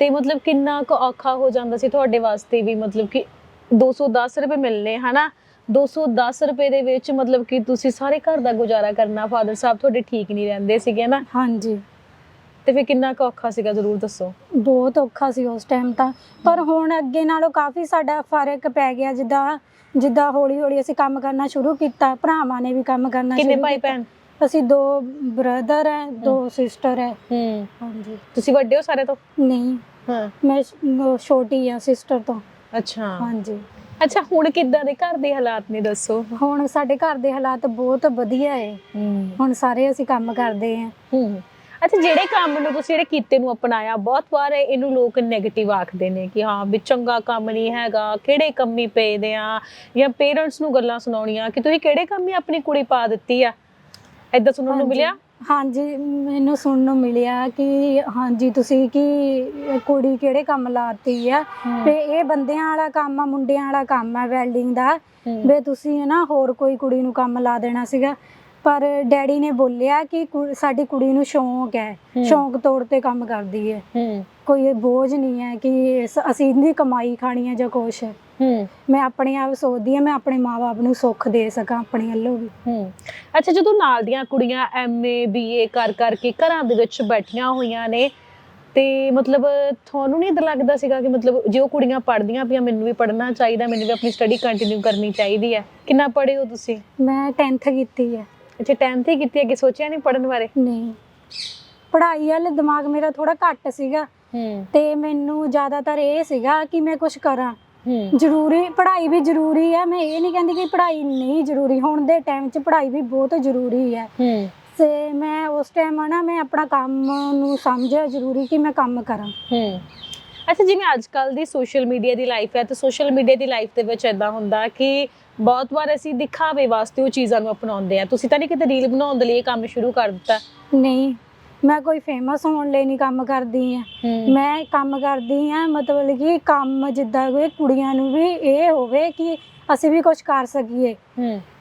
ਤੇ ਮਤਲਬ ਕਿੰਨਾ ਕੁ ਔਖਾ ਹੋ ਜਾਂਦਾ ਸੀ ਤੁਹਾਡੇ ਵਾਸਤੇ ਵੀ ਮਤਲਬ ਕਿ 210 ਰੁਪਏ ਮਿਲਨੇ ਹਨਾ? 210 ਰੁਪਏ ਦੇ ਵਿੱਚ ਮਤਲਬ ਕਿ ਤੁਸੀਂ ਸਾਰੇ ਘਰ ਦਾ ਗੁਜ਼ਾਰਾ ਕਰਨਾ ਫਾਦਰ ਸਾਹਿਬ ਤੁਹਾਡੇ ਠੀਕ ਨਹੀਂ ਰਹਿੰਦੇ ਸੀਗੇ ਨਾ ਹਾਂਜੀ। ਤੇ ਫਿਰ ਕਿੰਨਾ ਕੁ ਔਖਾ ਸੀਗਾ ਜ਼ਰੂਰ ਦੱਸੋ। ਬਹੁਤ ਔਖਾ ਸੀ ਉਸ ਟਾਈਮ ਤਾਂ। ਪਰ ਹੁਣ ਅੱਗੇ ਨਾਲੋਂ ਕਾਫੀ ਸਾਡਾ ਫ਼ਰਕ ਪੈ ਗਿਆ ਜਿੱਦਾਂ ਜਿੱਦਾਂ ਹੌਲੀ ਹੌਲੀ ਅਸੀਂ ਕੰਮ ਕਰਨਾ ਸ਼ੁਰੂ ਕੀਤਾ ਭਰਾਵਾਂ ਨੇ ਵੀ ਕੰਮ ਕਰਨਾ ਕਿੰਨੇ ਸ਼ੁਰੂ ਭਾਈ ਕੀਤਾ। ਭੈਣ? ਅਸੀਂ ਦੋ ਬ੍ਰਦਰ ਹੈ ਦੋ ਸਿਸਟਰ ਹੈ। ਹੂੰ। ਹਾਂਜੀ। ਤੁਸੀਂ ਵੱਡੇ ਹੋ ਸਾਰੇ ਤੋਂ? ਨਹੀਂ। ਹਾਂ। ਮੈਂ ਸ਼- ਉਹ ਛੋਟੀ ਆ ਸਿਸਟਰ ਤੋਂ। ਅੱਛਾ। ਹਾਂਜੀ। ਅੱਛਾ ਹੁਣ ਕਿੱਦਾਂ ਦੇ ਘਰ ਦੇ ਹਾਲਾਤ ਨੇ ਦੱਸੋ। ਹੁਣ ਸਾਡੇ ਘਰ ਦੇ ਹਾਲਾਤ ਬਹੁਤ ਵਧੀਆ ਹੈ। ਹੂੰ। ਹੁਣ ਸਾਰੇ ਅਸੀਂ ਕੰਮ ਕਰਦੇ ਆ ਹੂੰ। ਅੱਛਾ ਜਿਹੜੇ ਕੰਮ ਨੂੰ ਤੁਸੀਂ ਜਿਹੜੇ ਕੀਤੇ ਨੂੰ ਅਪਣਾਇਆ ਬਹੁਤ ਵਾਰ ਇਹਨੂੰ ਲੋਕ 네ਗੇਟਿਵ ਆਖਦੇ ਨੇ ਕਿ ਹਾਂ ਵੀ ਚੰਗਾ ਕੰਮ ਨਹੀਂ ਹੈਗਾ ਕਿਹੜੇ ਕੰਮੀ ਪਏ ਦੇ ਆ ਜਾਂ ਪੇਰੈਂਟਸ ਨੂੰ ਗੱਲਾਂ ਸੁਣਾਉਣੀਆਂ ਕਿ ਤੁਸੀਂ ਕਿਹੜੇ ਕੰਮੀ ਆਪਣੀ ਕੁੜੀ ਪਾ ਦਿੱਤੀ ਆ? ਐਦਾਂ ਸੁਣਨ ਨੂੰ। ਮਿਲਿਆ? ਹਾਂਜੀ ਮੈਨੂੰ ਸੁਣਨ ਨੂੰ ਮਿਲਿਆ ਕਿ ਹਾਂਜੀ ਤੁਸੀਂ ਕਿ ਕੁੜੀ ਕਿਹੜੇ ਕੰਮ ਲਾਤੀ ਆ? ਤੇ ਇਹ ਬੰਦਿਆਂ ਵਾਲਾ ਕੰਮ ਆ ਮੁੰਡਿਆਂ ਵਾਲਾ ਕੰਮ ਆ ਵੈਲਡਿੰਗ ਦਾ। ਵੀ ਤੁਸੀਂ ਨਾ ਹੋਰ ਕੋਈ ਕੁੜੀ ਨੂੰ ਕੰਮ ਲਾ ਦੇਣਾ ਸੀਗਾ। ਪਰ ਡੈਡੀ ਨੇ ਬੋਲਿਆ ਕਿ ਕੁ- ਸਾਡੀ ਕੁੜੀ ਨੂੰ ਸ਼ੌਂਕ ਹੈ। ਹੂੰ। ਸ਼ੌਂਕ ਤੌਰ ਤੇ ਕੰਮ ਕਰਦੀ ਹੈ। ਹੂੰ। ਕੋਈ ਬੋਝ ਨਹੀਂ ਹੈ ਕਿ ਅਸੀਂ ਇਹਦੀ ਕਮਾਈ ਖਾਣੀ ਹੈ ਜਾਂ ਕੁਛ। ਹੂੰ। ਮੈਂ ਆਪਣੇ ਆਪ ਸੋਚਦੀ ਹਾਂ ਮੈਂ ਆਪਣੇ ਮਾਪੇ ਨੂੰ ਸੁੱਖ ਦੇ ਸਕਾਂ ਆਪਣੀ ਵੱਲੋਂ ਵੀ। ਹੂੰ। ਅੱਛਾ ਜਦੋਂ ਨਾਲ ਦੀਆਂ ਕੁੜੀਆਂ ਐਮਏ ਬੀਏ ਕਰ ਕਰਕੇ ਘਰਾਂ ਦੇ ਵਿੱਚ ਬੈਠੀਆਂ ਹੋਈਆਂ ਨੇ ਤੇ ਮਤਲਬ ਤੁਹਾਨੂੰ ਨਹੀਂ ਲੱਗਦਾ ਸੀਗਾ ਕਿ ਮਤਲਬ ਜੇ ਉਹ ਕੁੜੀਆਂ ਪੜ੍ਹਦੀਆਂ ਪਈਆਂ ਮੈਨੂੰ ਵੀ ਪੜ੍ਹਨਾ ਚਾਹੀਦਾ ਮੈਨੂੰ ਵੀ ਆਪਣੀ ਸਟੱਡੀ ਕੰਟੀਨਿਊ ਕਰਨੀ ਚਾਹੀਦੀ ਹੈ? ਕਿੰਨਾ ਪੜ੍ਹੇ ਹੋ ਤੁਸੀਂ? ਮੈਂ 10th ਕੀਤੀ ਹੈ। ਅੱਛਾ 10th ਹੀ ਕੀਤੀ ਕਿ ਸੋਚਿਆ ਨਹੀਂ ਪੜ੍ਹਨ ਬਾਰੇ? ਨਹੀਂ। ਪੜ੍ਹਾਈ ਵਾਲੇ ਦਿਮਾਗ ਮੇਰਾ ਥੋੜਾ ਘੱਟ ਸੀਗਾ। ਹੂੰ। ਤੇ ਮੈਨੂੰ ਜ਼ਿਆਦਾਤਰ ਇਹ ਸੀਗਾ ਕਿ ਮੈਂ ਕੁਝ ਕਰਾਂ। ਹੂੰ। ਜ਼ਰੂਰੀ ਪੜ੍ਹਾਈ ਵੀ ਜ਼ਰੂਰੀ ਹੈ ਮੈਂ ਇਹ ਨਹੀਂ ਕਹਿੰਦੀ ਕਿ ਪੜ੍ਹਾਈ ਨਹੀਂ ਜ਼ਰੂਰੀ। ਹੁਣ ਦੇ ਟਾਈਮ 'ਚ ਪੜ੍ਹਾਈ ਵੀ ਬਹੁਤ ਜ਼ਰੂਰੀ ਹੈ ਹੂੰ। ਤੇ ਮੈਂ ਉਸ ਟਾਈਮ ਨਾ ਮੈਂ ਆਪਣਾ ਕੰਮ ਨੂੰ ਸਮਝਿਆ ਜ਼ਰੂਰੀ ਕਿ ਮੈਂ ਕੰਮ ਕਰਾਂ। ਹੂੰ। ਅੱਛਾ ਜਿਵੇਂ ਅੱਜ ਕੱਲ ਦੀ ਸੋਸ਼ਲ ਮੀਡੀਆ ਦੀ ਲਾਈਫ ਹੈ ਤੇ ਸੋਸ਼ਲ ਮੀਡੀਆ ਦੀ ਲਾਈਫ ਦੇ ਵਿੱਚ ਇਦਾਂ ਹੁੰਦਾ ਕਿ ਬਹੁਤ ਵਾਰ ਅਸੀਂ ਦਿਖਾਵੇ ਵਾਸਤੇ ਉਹ ਚੀਜ਼ਾਂ ਨੂੰ ਅਪਣਾਉਂਦੇ ਆ। ਤੁਸੀਂ ਤਾਂ ਨਹੀਂ ਕਿਤੇ ਰੀਲ ਬਣਾਉਣ ਦੇ ਲਈ ਇਹ ਕੰਮ ਸ਼ੁਰੂ ਕਰ ਦਿੱਤਾ। ਨਹੀਂ ਮੈਂ ਕੋਈ ਫੇਮਸ ਹੋਣ ਲਈ ਨਹੀਂ ਕੰਮ ਕਰਦੀ ਆ। ਮੈਂ ਕੰਮ ਕਰਦੀ ਆ ਮਤਲਬ ਕਿ ਕੰਮ ਜਿੱਦਾਂ ਕੋਈ ਕੁੜੀਆਂ ਨੂੰ ਵੀ ਇਹ ਹੋਵੇ ਕਿ ਅਸੀਂ ਵੀ ਕੁਝ ਕਰ ਸਕੀਏ।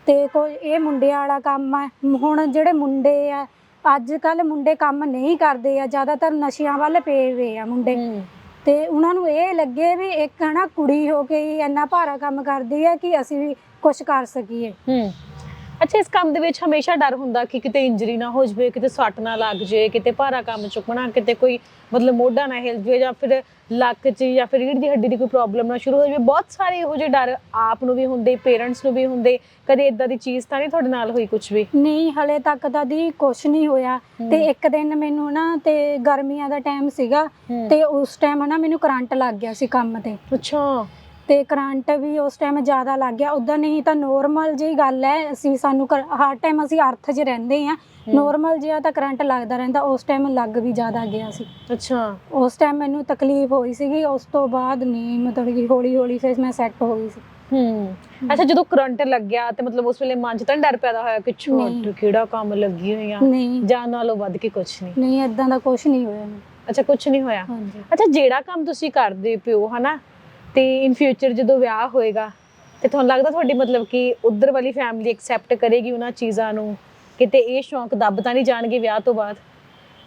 ਤੇ ਕੋਈ ਇਹ ਮੁੰਡਿਆਂ ਵਾਲਾ ਕੰਮ ਆ। ਹੁਣ ਜਿਹੜੇ ਮੁੰਡੇ ਆ ਅੱਜ ਕੱਲ ਮੁੰਡੇ ਕੰਮ ਨਹੀਂ ਕਰਦੇ ਆ ਜ਼ਿਆਦਾਤਰ ਨਸ਼ਿਆਂ ਵੱਲ ਪਏ ਹੋਏ ਆ ਮੁੰਡੇ। ਤੇ ਉਹਨਾਂ ਨੂੰ ਇਹ ਲੱਗੇ ਵੀ ਇੱਕ ਹਨਾ ਕੁੜੀ ਹੋ ਕੇ ਹੀ ਇੰਨਾ ਭਾਰਾ ਕੰਮ ਕਰਦੀ ਹੈ ਕਿ ਅਸੀਂ ਵੀ ਕੁਝ ਕਰ ਸਕੀਏ। ਹੂੰ। ਅੱਛਾ ਇਸ ਕੰਮ ਦੇ ਵਿੱਚ ਹਮੇਸ਼ਾ ਡਰ ਹੁੰਦਾ ਕਿ ਕਿਤੇ ਇੰਜਰੀ ਨਾ ਹੋ ਜਵੇ ਕਿਤੇ ਸੱਟ ਨਾ ਲੱਗ ਜੇ ਕਿਤੇ ਭਾਰਾ ਕੰਮ ਚੁੱਕਣਾ ਕਿਤੇ ਕੋਈ ਮਤਲਬ ਮੋਢਾ ਨਾ ਹਿਲ ਜਵੇ ਜਾਂ ਫਿਰ ਲੱਕ 'ਚ ਜਾਂ ਫਿਰ ਰੀੜ੍ਹ ਦੀ ਹੱਡੀ ਦੀ ਕੋਈ ਪ੍ਰੋਬਲਮ ਨਾ ਸ਼ੁਰੂ ਹੋ ਜਵੇ। ਬਹੁਤ ਸਾਰੇ ਇਹੋ ਜਿਹੇ ਡਰ ਆਪ ਨੂੰ ਵੀ ਹੁੰਦੇ ਪੇਰੈਂਟਸ ਨੂੰ ਵੀ ਹੁੰਦੇ। ਕਦੇ ਇਦਾਂ ਦੀ ਚੀਜ਼ ਤਾਂ ਨਹੀਂ ਤੁਹਾਡੇ ਨਾਲ ਹੋਈ ਕੁਝ ਵੀ? ਨਹੀਂ ਹਲੇ ਤੱਕ ਤਾਂ ਦੀ ਕੁਛ ਨਹੀਂ ਹੋਇਆ। ਤੇ ਇੱਕ ਦਿਨ ਮੈਨੂੰ ਨਾ ਤੇ ਗਰਮੀਆਂ ਦਾ ਟਾਈਮ ਸੀਗਾ ਤੇ ਉਸ ਟਾਈਮ ਨਾ ਮੈਨੂੰ ਕਰੰਟ ਲੱਗ ਗਿਆ ਸੀ ਕੰਮ ਤੇ। ਅੱਛਾ। ਤੇ ਕਰੰਟ ਵੀ ਉਸ ਟਾਈਮ ਜ਼ਿਆਦਾ ਲੱਗ ਗਿਆ। ਉਦਾਂ ਨਹੀਂ ਤਾਂ ਨੋਰਮਲ ਜਿਹੀ ਗੱਲ ਹੈ ਅਸੀਂ ਸਾਨੂੰ ਹਰ ਟਾਈਮ ਅਸੀਂ ਅਰਥ 'ਚ ਰਹਿੰਦੇ ਆ ਨੋਰਮਲ ਜਿਹਾ ਤਾਂ ਕਰੰਟ ਲੱਗਦਾ ਰਹਿੰਦਾ ਉਸ ਟਾਈਮ ਲੱਗ ਵੀ ਜ਼ਿਆਦਾ ਗਿਆ ਸੀ। ਅੱਛਾ। ਉਸ ਟਾਈਮ ਮੈਨੂੰ ਤਕਲੀਫ ਹੋਈ ਸੀਗੀ ਉਸ ਤੋਂ ਬਾਅਦ ਨਹੀਂ ਮਤਲਬ ਕਿ ਹੌਲੀ ਹੌਲੀ ਫਿਰ ਮੈਂ ਸੈੱਟ ਹੋ ਗਈ ਸੀ। ਹੂੰ। ਅੱਛਾ ਜਦੋਂ ਕਰੰਟ ਲੱਗਿਆ ਤੇ ਮਤਲਬ ਉਸ ਵੇਲੇ ਮਨ 'ਚ ਤਾਂ ਡਰ ਪੈਦਾ ਹੋਇਆ ਕਿ ਛੋਟ। ਕਿਹੜਾ ਕੰਮ ਲੱਗੀ ਹੋਈ ਆ? ਜਾਨ ਨਾਲੋਂ ਵੱਧ ਕੇ ਕੁਝ ਨਹੀਂ। ਨਹੀਂ ਇਦਾਂ ਦਾ ਕੁਝ ਨਹੀਂ ਹੋਇਆ। ਅੱਛਾ ਕੁਝ ਨਹੀਂ ਹੋਇਆ? ਅੱਛਾ ਜਿਹੜਾ ਕੰਮ ਤੁਸੀਂ ਕਰਦੇ ਪਿਓ ਹਨਾ? ਤੇ ਇਨ ਫਿਊਚਰ ਜਦੋਂ ਵਿਆਹ ਹੋਏਗਾ ਤੇ ਤੁਹਾਨੂੰ ਲੱਗਦਾ ਤੁਹਾਡੀ ਮਤਲਬ ਕਿ ਉਧਰ ਵਾਲੀ ਫੈਮਿਲੀ ਐਕਸੈਪਟ ਕਰੇਗੀ ਉਹਨਾਂ ਚੀਜ਼ਾਂ ਨੂੰ? ਕਿਤੇ ਇਹ ਸ਼ੌਂਕ ਦੱਬ ਤਾਂ ਨਹੀਂ ਜਾਣਗੇ ਵਿਆਹ ਤੋਂ ਬਾਅਦ?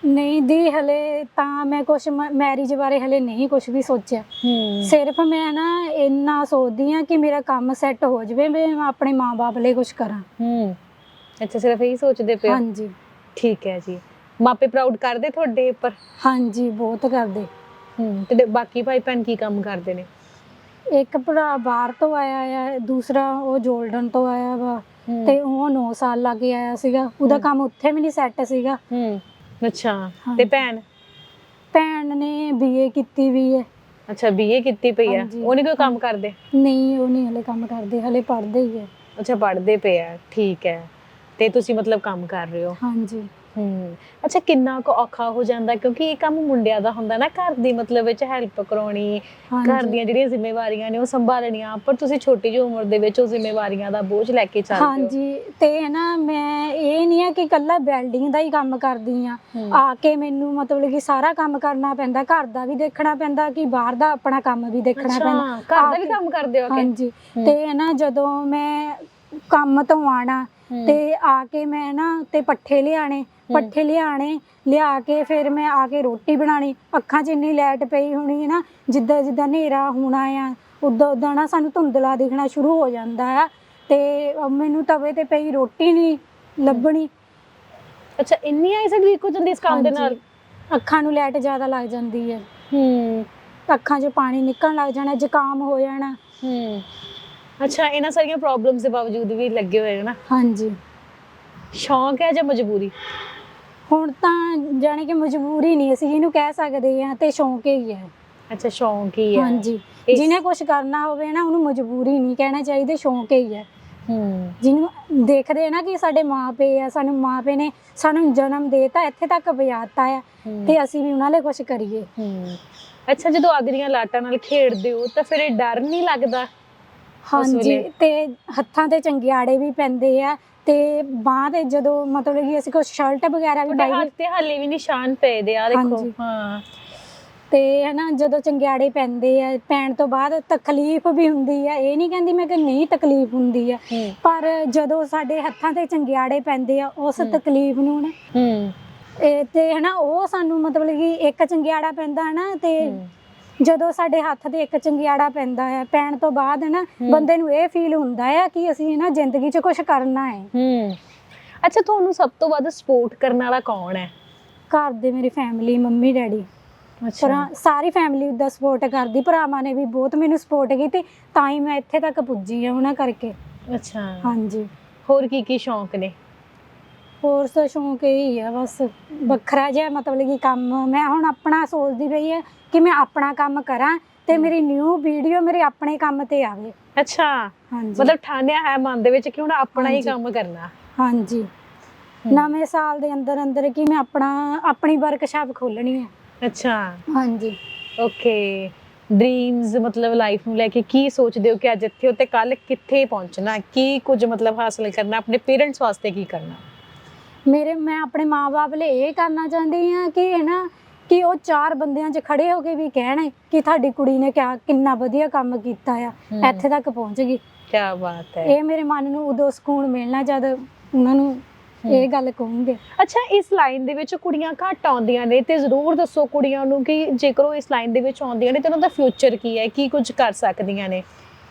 ਨਹੀਂ ਦੀ ਹਲੇ ਤਾਂ ਮੈਂ ਕੁਝ ਮੈਰਿਜ ਬਾਰੇ ਹਲੇ ਨਹੀਂ ਕੁਝ ਵੀ ਸੋਚਿਆ। ਸਿਰਫ ਮੈਂ ਨਾ ਇੰਨਾ ਸੋਚਦੀ ਆ ਕਿ ਮੇਰਾ ਕੰਮ ਸੈੱਟ ਹੋ ਜਾਵੇ ਮੈਂ ਆਪਣੇ ਮਾਪੇ ਲਈ ਕੁਝ ਕਰਾਂ। ਹੂੰ। ਅੱਛਾ ਸਿਰਫ ਇਹੀ ਸੋਚਦੇ ਪਿਓ ਹਾਂਜੀ। ਠੀਕ ਹੈ ਜੀ। ਮਾਪੇ ਪ੍ਰਾਊਡ ਕਰਦੇ ਤੁਹਾਡੇ ਉੱਪਰ? ਹਾਂਜੀ ਬਹੁਤ ਕਰਦੇ। ਹੂੰ ਤੇ ਬਾਕੀ ਭਾਈ ਭੈਣ ਕੀ ਕੰਮ ਕਰਦੇ ਨੇ? ਇੱਕ ਭਰਾ ਬਾਹਰ ਤੋਂ ਆਇਆ ਆ ਦੂਸਰਾ ਉਹ ਜੋਲਡਨ ਤੋਂ ਆਇਆ ਵਾ ਤੇ ਉਹ 9 ਸਾਲ ਲਾ ਕੇ ਆਇਆ ਸੀਗਾ। ਉਹਦਾ। ਕੰਮ ਉੱਥੇ ਵੀ ਨਹੀਂ ਸੈੱਟ ਸੀਗਾ। ਹੂੰ ਅੱਛਾ। ਤੇ ਭੈਣ? ਭੈਣ ਨੇ ਬੀਏ ਕੀਤੀ ਵੀ ਹੈ ਅੱਛਾ ਬੀਏ ਕੀਤੀ ਪਈ ਆ। ਉਹ ਨਹੀਂ ਕੋਈ ਕੰਮ ਕਰਦੇ? ਨਹੀਂ ਉਹ ਨਹੀਂ ਹਲੇ ਕੰਮ ਕਰਦੇ ਹਲੇ ਪੜ੍ਹਦੇ ਹੀ ਹੈ ਅੱਛਾ ਪੜ੍ਹਦੇ ਪਏ ਆ। ਠੀਕ ਹੈ। ਤੇ ਤੁਸੀਂ ਮਤਲਬ ਕੰਮ ਕਰ ਰਹੇ ਹੋ? ਹਾਂਜੀ। ਹੂੰ। ਅੱਛਾ ਕਿੰਨਾ ਕੁ ਔਖਾ ਹੋ ਜਾਂਦਾ? ਕਿਉਂਕਿ ਇਹ ਕੰਮ ਮੁੰਡਿਆਂ ਦਾ ਹੁੰਦਾ ਨਾ ਘਰ ਦੀ ਮਤਲਬ ਵਿੱਚ ਹੈਲਪ ਕਰਾਉਣੀ ਘਰ ਦੀਆਂ ਜਿਹੜੀਆਂ ਜ਼ਿੰਮੇਵਾਰੀਆਂ ਨੇ ਉਹ ਸੰਭਾਲਣੀਆਂ ਪਰ ਤੁਸੀਂ ਛੋਟੀ ਜਿਹੀ ਉਮਰ ਦੇ ਵਿੱਚ ਉਹ ਜ਼ਿੰਮੇਵਾਰੀਆਂ ਦਾ ਬੋਝ ਲੈ ਕੇ ਚੱਲ ਰਹੇ ਹੋ। ਹਾਂਜੀ ਤੇ ਨਾ ਮੈਂ ਇਹ ਨਹੀਂ ਆ ਕਿ ਕੱਲਾ ਬਿਲਡਿੰਗ ਦਾ ਹੀ ਕੰਮ ਕਰਦੀ ਆ। ਆ ਕੇ ਮੈਨੂੰ ਮਤਲਬ ਕਿ ਸਾਰਾ ਕੰਮ ਕਰਨਾ ਪੈਂਦਾ ਘਰ ਦਾ ਵੀ ਦੇਖਣਾ ਪੈਂਦਾ ਕਿ ਬਾਹਰ ਦਾ ਆਪਣਾ ਕੰਮ ਵੀ ਦੇਖਣਾ ਪੈਂਦਾ। ਘਰ ਦਾ ਵੀ ਕੰਮ ਕਰਦੇ ਹੋ ਕਿ? ਹਾਂਜੀ ਤੇ ਨਾ ਜਦੋਂ ਮੈਂ ਕੰਮ ਤੋਂ ਆਣਾ ਤੇ ਆ ਕੇ ਮੈਂ ਨਾ ਤੇ ਪੱਠੇ ਲਿਆਣੇ ਪੱਠੇ ਲਿਆਣੇ ਲਿਆ ਕੇ ਫਿਰ ਮੈਂ ਆ ਕੇ ਰੋਟੀ ਬਣਾਣੀ ਅੱਖਾਂ 'ਚ ਇੰਨੀ ਲਾਈਟ ਪਈ ਹੋਣੀ ਹੈ ਨਾ ਜਿੱਦਾਂ ਜਿੱਦਾਂ ਹਨੇਰਾ ਹੋਣਾ ਆ ਉਦਾਂ ਉਦਾਂ ਨਾ ਸਾਨੂੰ ਧੁੰਦਲਾ ਦਿਖਣਾ ਸ਼ੁਰੂ ਹੋ ਜਾਂਦਾ ਆ। ਤੇ ਮੈਨੂੰ ਤਵੇ ਤੇ ਪਈ ਰੋਟੀ ਨਹੀਂ ਲੱਭਣੀ। ਅੱਛਾ ਇੰਨੀ ਆਈਸਡ ਵੀਕ ਹੋ ਜਾਂਦੀ ਇਸ ਕੰਮ ਦੇ ਨਾਲ। ਅੱਖਾਂ ਨੂੰ ਲਾਈਟ ਜ਼ਿਆਦਾ ਲੱਗ ਜਾਂਦੀ ਹੈ। ਹੂੰ। ਅੱਖਾਂ 'ਚ ਪਾਣੀ ਨਿਕਲਣ ਲੱਗ ਜਾਣਾ ਜ਼ੁਕਾਮ ਹੋ ਜਾਣਾ। ਹੂੰ। ਅੱਛਾ ਇਹਨਾਂ ਸਾਰੀਆਂ ਪ੍ਰੋਬਲਮਸ ਦੇ ਬਾਵਜੂਦ ਵੀ ਲੱਗੇ ਹੋਏ ਹੋ ਨਾ। ਹਾਂਜੀ। ਸ਼ੌਂਕ ਹੈ ਜਾਂ ਮਜਬੂਰੀ? ਹੁਣ ਤਾਂ ਜਾਣੀ ਕਿ ਮਜਬੂਰੀ ਨਹੀਂ ਅਸੀਂ ਇਹਨੂੰ ਕਹਿ ਸਕਦੇ ਆ ਤੇ ਸ਼ੌਂਕ ਹੀ ਹੈ। ਅੱਛਾ ਸ਼ੌਂਕ ਹੀ ਹੈ। ਹਾਂਜੀ। ਇਸ- ਜਿਹਨੇ ਕੁਝ ਕਰਨਾ ਹੋਵੇ ਨਾ ਉਹਨੂੰ ਮਜਬੂਰੀ ਨਹੀਂ ਕਹਿਣਾ ਚਾਹੀਦਾ ਸ਼ੌਂਕ ਹੀ ਹੈ। ਹੂੰ। ਜਿਹਨੂੰ ਦੇਖਦੇ ਆ ਨਾ ਕਿ ਸਾਡੇ ਮਾਪੇ ਆ ਸਾਨੂੰ ਮਾਪੇ ਨੇ ਸਾਨੂੰ ਜਨਮ ਦੇਤਾ ਇੱਥੇ ਤੱਕ ਪਹੁੰਚਾਤਾ ਆ ਤੇ ਅਸੀਂ ਵੀ ਉਹਨਾਂ ਲਈ ਕੁਝ ਕਰੀਏ। ਹੂੰ। ਅੱਛਾ ਜਦੋਂ ਅੱਗ ਦੀਆਂ ਲਾਟਾਂ ਨਾਲ ਖੇਡਦੇ ਹੋ ਤਾਂ ਫਿਰ ਇਹ ਡਰ ਨਹੀਂ ਲੱਗਦਾ? ਹਾਂਜੀ? ਤੇ ਹੱਥਾਂ ਤੇ ਚੰਗਿਆੜੇ ਵੀ ਪੈਂਦੇ ਆ ਤੇ ਬਾਹ ਜਦੋਂ ਮਤਲਬ ਕਿ ਅਸੀਂ ਕੋਈ ਸ਼ਰਟ ਵਗੈਰਾ ਵੀ ਪਾਈ ਹੱਥ ਤੇ ਹਾਲੇ ਵੀ ਨਿਸ਼ਾਨ ਪਏ ਦੇ ਆ ਦੇਖੋ। ਹਾਂ ਤੇ ਹਨਾ ਜਦੋਂ ਚੰਗਿਆੜੇ ਪੈਂਦੇ ਆ ਪੈਣ ਤੋਂ ਬਾਅਦ ਤਕਲੀਫ ਵੀ ਹੁੰਦੀ ਆ ਇਹ ਨਹੀਂ ਕਹਿੰਦੀ ਮੈਂ ਕਿ ਨਹੀਂ ਤਕਲੀਫ ਹੁੰਦੀ ਆ ਪਰ ਜਦੋਂ ਸਾਡੇ ਹੱਥਾਂ ਤੇ ਚੰਗਿਆੜੇ ਪੈਂਦੇ ਆ ਉਸ। ਤਕਲੀਫ ਨੂੰ ਨਾ ਹੂੰ ਤੇ ਹਨਾ ਉਹ ਸਾਨੂੰ ਮਤਲਬ ਕਿ ਇੱਕ ਚੰਗਿਆੜਾ ਪੈਂਦਾ ਨਾ ਤੇ। ਜਦੋਂ ਸਾਡੇ ਹੱਥ ਤੇ ਇੱਕ ਚੰਗਿਆੜਾ ਪੈਂਦਾ ਆ ਪੈਣ ਤੋਂ ਬਾਅਦ ਨਾ। ਬੰਦੇ ਨੂੰ ਇਹ ਫੀਲ ਹੁੰਦਾ ਆ ਕਿ ਅਸੀਂ ਨਾ ਜ਼ਿੰਦਗੀ 'ਚ ਕੁਝ ਕਰਨਾ ਹੈ। ਹੂੰ। ਅੱਛਾ ਤੁਹਾਨੂੰ ਸਭ ਤੋਂ ਵੱਧ ਸਪੋਰਟ ਕਰਨ ਵਾਲਾ ਕੌਣ ਹੈ? ਘਰ ਦੇ ਮੇਰੀ ਫੈਮਿਲੀ ਮੰਮੀ ਡੈਡੀ। ਭਰਾ ਸਾਰੀ ਫੈਮਿਲੀ ਦਾ ਸਪੋਰਟ ਕਰਦੀ। ਭਰਾਵਾਂ ਨੇ ਵੀ ਬਹੁਤ ਮੈਨੂੰ ਸਪੋਰਟ ਕੀਤੀ ਤਾਂ ਹੀ ਮੈਂ ਇੱਥੇ ਤੱਕ ਪੁੱਜੀ ਆ ਉਹਨਾਂ ਕਰਕੇ। ਅੱਛਾ। ਹਾਂਜੀ। ਹੋਰ ਕੀ ਕੀ ਸ਼ੌਂਕ ਨੇ? ਹੋਰ ਤਾਂ ਸ਼ੌਂਕ ਹੀ ਆ ਬਸ ਵੱਖਰਾ ਜਿਹਾ ਮਤਲਬ ਕਿ ਕੰਮ। ਮੈਂ ਹੁਣ ਆਪਣਾ ਸੋਚਦੀ ਪਈ ਆ ਕਿ ਮੈਂ ਆਪਣਾ ਕੰਮ ਕਰਾਂ ਤੇ। ਮੇਰੀ ਨਿਊ ਵੀਡੀਓ ਮੇਰੇ ਆਪਣੇ ਕੰਮ ਤੇ ਆਵੇ। ਅੱਛਾ ਹਾਂਜੀ। ਮਤਲਬ ਠਾਣਿਆ ਹੈ ਮਨ ਦੇ ਵਿੱਚ ਕਿ ਹੁਣ ਆਪਣਾ ਹੀ ਹਾਂਜੀ। ਕੰਮ ਕਰਨਾ। ਹਾਂਜੀ। ਨਵੇਂ ਸਾਲ ਦੇ ਅੰਦਰ ਅੰਦਰ ਕਿ ਮੈਂ ਆਪਣਾ ਆਪਣੀ ਵਰਕਸ਼ਾਪ ਖੋਲਣੀ ਹੈ ਅੱਛਾ। ਹਾਂਜੀ। ਓਕੇ। ਡ੍ਰੀਮਸ ਮਤਲਬ ਲਾਈਫ ਨੂੰ ਲੈ ਕੇ ਕੀ ਸੋਚਦੇ ਹੋ ਕਿ ਅੱਜ ਇੱਥੇ ਹੋ ਤੇ ਕੱਲ ਕਿੱਥੇ ਪਹੁੰਚਣਾ ਕੀ ਕੁਝ ਮਤਲਬ ਹਾਸਲ ਕਰਨਾ ਆਪਣੇ ਪੇਰੈਂਟਸ ਵਾਸਤੇ ਕੀ ਕਰਨਾ? ਮੇਰੇ ਮੈਂ ਆਪਣੇ ਮਾਪੇ ਲਈ ਇਹ ਕਰਨਾ ਚਾਹੁੰਦੀ ਆ ਕਿ ਹੈ ਨਾ ਕਿ ਉਹ ਚਾਰ ਬੰਦਿਆਂ 'ਚ ਖੜੇ ਹੋ ਕੇ ਵੀ ਕਹਿਣ ਕਿ ਤੁਹਾਡੀ ਕੁੜੀ ਨੇ ਕਿਆ ਕਿੰਨਾ ਵਧੀਆ ਕੰਮ ਕੀਤਾ ਆ। ਇੱਥੇ ਤੱਕ ਪਹੁੰਚ ਗਈ। ਕੀ ਬਾਤ ਹੈ। ਇਹ ਮੇਰੇ ਮਨ ਨੂੰ ਉਦੋਂ ਸਕੂਨ ਮਿਲਣਾ ਜਦ ਉਹਨਾਂ ਨੂੰ ਇਹ ਗੱਲ ਕਹੂੰਗੇ। ਅੱਛਾ ਇਸ ਲਾਈਨ ਦੇ ਵਿੱਚ ਕੁੜੀਆਂ ਘੱਟ ਆਉਂਦੀਆਂ ਨੇ ਤੇ ਜ਼ਰੂਰ ਦੱਸੋ ਕੁੜੀਆਂ ਨੂੰ ਕਿ ਜੇਕਰ ਉਹ ਇਸ ਲਾਈਨ ਦੇ ਵਿੱਚ ਆਉਂਦੀਆਂ ਨੇ ਤੇ ਉਹਨਾਂ ਦਾ ਫਿਊਚਰ ਕੀ ਹੈ ਕੀ ਕੁਝ ਕਰ ਸਕਦੀਆਂ ਨੇ?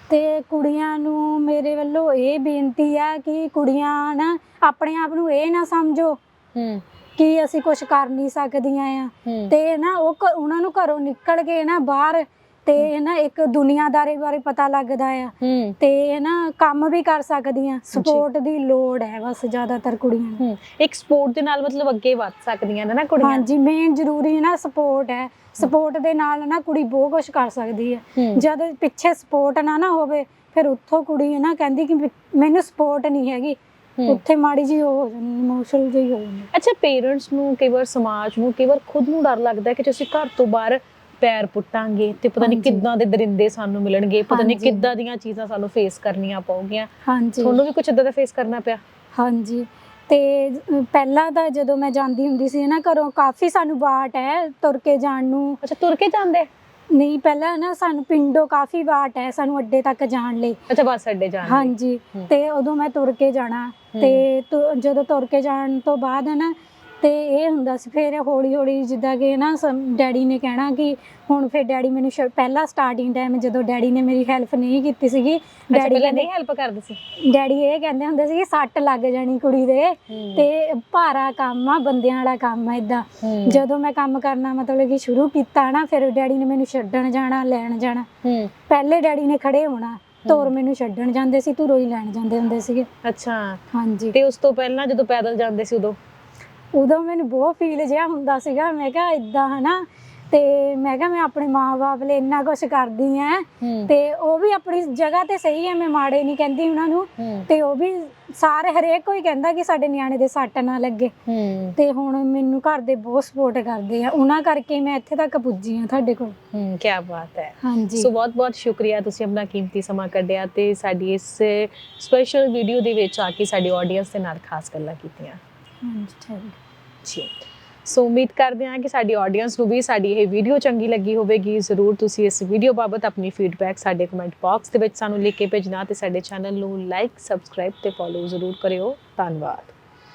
ਤੇ ਕੁੜੀਆਂ ਨੂੰ ਮੇਰੇ ਵੱਲੋਂ ਇਹ ਬੇਨਤੀ ਆ ਕਿ ਕੁੜੀਆਂ ਨਾ ਆਪਣੇ ਆਪ ਨੂੰ ਇਹ ਨਾ ਸਮਝੋ ਹੂੰ। ਕਿ ਅਸੀਂ ਕੁਝ ਕਰ ਨਹੀਂ ਸਕਦੀਆਂ ਆ। ਤੇ ਨਾ ਉਹ ਉਹਨਾਂ ਨੂੰ ਘਰੋਂ ਨਿਕਲ ਕੇ ਨਾ ਬਾਹਰ ਤੇ ਨਾ ਇੱਕ ਦੁਨੀਆਦਾਰੀ ਬਾਰੇ ਪਤਾ ਲੱਗਦਾ ਆ। ਹੂੰ। ਤੇ ਨਾ ਕੰਮ ਵੀ ਕਰ ਸਕਦੀਆਂ। ਸਪੋਰਟ ਦੀ ਲੋੜ ਹੈ ਬਸ ਜ਼ਿਆਦਾਤਰ ਕੁੜੀਆਂ ਨੂੰ। ਹੂੰ ਇੱਕ ਸਪੋਰਟ ਦੇ ਨਾਲ ਮਤਲਬ ਅੱਗੇ ਵੱਧ ਸਕਦੀਆਂ ਨੇ ਨਾ ਕੁੜੀਆਂ। ਹਾਂਜੀ ਮੇਨ ਜ਼ਰੂਰੀ ਨਾ ਸਪੋਰਟ ਹੈ। ਸਪੋਰਟ ਦੇ ਨਾਲ ਨਾ ਕੁੜੀ ਬਹੁਤ ਕੁਝ ਕਰ ਸਕਦੀ ਹੈ। ਜਦ ਪਿੱਛੇ ਸਪੋਰਟ ਨਾ ਨਾ ਹੋਵੇ ਫਿਰ ਉੱਥੋਂ ਕੁੜੀ ਹੈ ਨਾ ਕਹਿੰਦੀ ਕਿ ਮੈਨੂੰ ਸਪੋਰਟ ਨਹੀਂ ਹੈਗੀ। ਉੱਥੇ ਮਾੜੀ ਜੀ ਹੋ ਜਾਂਦੀ ਇਮੋਸ਼ਨਲ ਜਿਹੀ ਹੋ ਜਾਂਦੀ। ਅੱਛਾ ਪੇਰੈਂਟਸ ਨੂੰ ਕਈ ਵਾਰ ਸਮਾਜ ਨੂੰ ਕਈ ਵਾਰ ਖੁਦ ਨੂੰ ਡਰ ਲੱਗਦਾ ਕਿ ਜੇ ਅਸੀਂ ਘਰ ਤੋਂ ਬਾਹਰ ਪੈਰ ਪੁੱਟਾਂਗੇ ਤੇ ਪਤਾ ਨਹੀਂ। ਕਿੱਦਾਂ ਦੇ ਦਰਿੰਦੇ ਸਾਨੂੰ ਮਿਲਣਗੇ ਪਤਾ ਨਹੀਂ। ਕਿੱਦਾਂ ਦੀਆਂ ਚੀਜ਼ਾਂ ਸਾਨੂੰ ਫੇਸ ਕਰਨੀਆਂ ਪਊਗੀਆਂ। ਹਾਂਜੀ। ਤੁਹਾਨੂੰ ਵੀ ਕੁਝ ਇਦਾਂ ਦਾ ਫੇਸ ਕਰਨਾ ਪਿਆ? ਹਾਂਜੀ। ਤੇ ਪਹਿਲਾਂ ਤਾਂ ਜਦੋਂ ਮੈਂ ਜਾਂਦੀ ਹੁੰਦੀ ਸੀ ਨਾ ਘਰੋਂ ਕਾਫੀ ਸਾਨੂੰ ਬਾਟ ਹੈ ਤੁਰ ਕੇ ਜਾਣ ਨੂੰ। ਅੱਛਾ ਤੁਰ ਕੇ ਜਾਂਦੇ? ਨਹੀਂ ਪਹਿਲਾਂ ਨਾ ਸਾਨੂੰ ਪਿੰਡੋਂ ਕਾਫੀ ਬਾਟ ਹੈ ਸਾਨੂੰ ਅੱਡੇ ਤੱਕ ਜਾਣ ਲਈ। ਅੱਛਾ ਬੱਸ ਅੱਡੇ ਜਾਂਦੇ ਹਾਂਜੀ। ਹੂੰ। ਤੇ ਉਦੋਂ ਮੈਂ ਤੁਰ ਕੇ ਜਾਣਾ। ਤੇ ਤੁ- ਜਦੋਂ ਤੁਰ ਕੇ ਜਾਣ ਤੋਂ ਬਾਅਦ ਨਾ ਤੇ ਇਹ ਹੁੰਦਾ ਸੀ ਫਿਰ ਹੌਲੀ ਹੌਲੀ ਜਿੱਦਾਂ ਕਿ ਨਾ ਡੈਡੀ ਨੇ ਕਹਿਣਾ ਕਿ ਹੁਣ ਫਿਰ ਡੈਡੀ ਮੈਨੂੰ ਸ਼- ਪਹਿਲਾ ਸਟਾਰਟਿੰਗ ਟਾਈਮ ਜਦੋਂ ਡੈਡੀ ਨੇ ਮੇਰੀ ਹੈਲਪ ਨਹੀਂ ਕੀਤੀ ਸੀਗੀ ਅੱਛਾ ਡੈਡੀ ਪਹਿਲਾਂ ਨਹੀਂ ਹੈਲਪ ਕਰਦੇ ਸੀ? ਡੈਡੀ ਇਹ ਕਹਿੰਦੇ ਹੁੰਦੇ ਸੀ ਕਿ ਸੱਟ ਲੱਗ ਜਾਣੀ ਕੁੜੀ ਦੇ ਤੇ ਭਾਰਾ ਕੰਮ ਆ ਬੰਦਿਆਂ ਵਾਲਾ ਕੰਮ ਆ ਇਦਾਂ ਜਦੋਂ ਮੈਂ ਕੰਮ ਕਰਨਾ ਮਤਲਬ ਕਿ ਸ਼ੁਰੂ ਕੀਤਾ ਨਾ ਫਿਰ ਡੈਡੀ ਨੇ ਮੈਨੂੰ ਛੱਡਣ ਜਾਣਾ ਲੈਣ ਜਾਣਾ। ਪਹਿਲੇ ਡੈਡੀ ਨੇ ਖੜੇ ਹੋਣਾ ਤੋਰ ਮੈਨੂੰ ਛੱਡਣ ਜਾਂਦੇ ਸੀ ਧੁਰੋਂ ਹੀ ਲੈਣ ਜਾਂਦੇ ਹੁੰਦੇ ਸੀਗੇ। ਅੱਛਾ। ਹਾਂਜੀ। ਤੇ ਉਸ ਤੋਂ ਪਹਿਲਾਂ ਜਦੋਂ ਪੈਦਲ ਜਾਂਦੇ ਸੀ ਉਦੋਂ? ਉਦੋਂ ਮੈਨੂੰ ਬਹੁਤ ਫੀਲ ਜਿਹਾ ਹੁੰਦਾ ਸੀਗਾ। ਮੈਂ ਕਿਹਾ ਇਦਾਂ ਹਨਾ ਤੇ ਮੈਂ ਕਿਹਾ ਮੈਂ ਆਪਣੇ ਮਾਪੇ ਲਈ ਇੰਨਾ ਕੁਝ ਕਰਦੀ ਆ। ਹੂੰ। ਤੇ ਉਹ ਵੀ ਆਪਣੀ ਜਗ੍ਹਾ ਤੇ ਸਹੀ ਹੈ ਮੈਂ ਮਾੜੇ ਨਹੀਂ ਕਹਿੰਦੀ ਉਹਨਾਂ ਨੂੰ। ਤੇ ਉਹ ਵੀ ਸਾਰੇ ਹਰੇਕ ਕੋਈ ਕਹਿੰਦਾ ਕਿ ਸਾਡੇ ਨਿਆਣੇ ਦੇ ਸੱਟ ਨਾ ਲੱਗੇ। ਤੇ ਹੁਣ ਮੈਨੂੰ ਘਰ ਦੇ ਬਹੁਤ ਸਪੋਰਟ ਕਰਦੇ ਆ। ਉਹਨਾਂ ਕਰਕੇ ਮੈਂ ਇੱਥੇ ਤੱਕ ਪੁੱਜੀ ਆ ਤੁਹਾਡੇ ਕੋਲ। ਹੂੰ ਕੀ ਬਾਤ ਹੈ। ਹਾਂਜੀ। ਸੋ ਬਹੁਤ ਬਹੁਤ ਸ਼ੁਕਰੀਆ ਤੁਸੀਂ ਆਪਣਾ ਕੀਮਤੀ ਸਮਾਂ ਕੱਢਿਆ ਤੇ ਸਾਡੀ ਇਸ ਸਪੈਸ਼ਲ ਵੀਡੀਓ ਦੇ ਵਿੱਚ ਆ ਕੇ ਸਾਡੀ ਆਡੀਅנס ਦੇ ਨਾਲ ਖਾਸ ਗੱਲਾਂ ਕੀਤੀਆਂ। ਹਾਂਜੀ ਠੀਕ। ਜੀ ਸੋ ਉਮੀਦ ਕਰਦੇ ਹਾਂ ਕਿ ਸਾਡੀ ਆਡੀਅנס ਨੂੰ ਵੀ ਸਾਡੀ ਇਹ ਵੀਡੀਓ ਚੰਗੀ ਲੱਗੀ ਹੋਵੇਗੀ। ਜ਼ਰੂਰ ਤੁਸੀਂ ਇਸ ਵੀਡੀਓ ਬਾਬਤ ਆਪਣੀ ਫੀਡਬੈਕ ਸਾਡੇ ਕਮੈਂਟ ਬਾਕਸ ਦੇ ਵਿੱਚ ਸਾਨੂੰ ਲਿਖ ਕੇ ਭੇਜਣਾ ਤੇ ਸਾਡੇ ਚੈਨਲ ਨੂੰ ਲਾਈਕ ਸਬਸਕ੍ਰਾਈਬ ਤੇ ਫੋਲੋ ਜ਼ਰੂਰ ਕਰਿਓ। ਧੰਨਵਾਦ।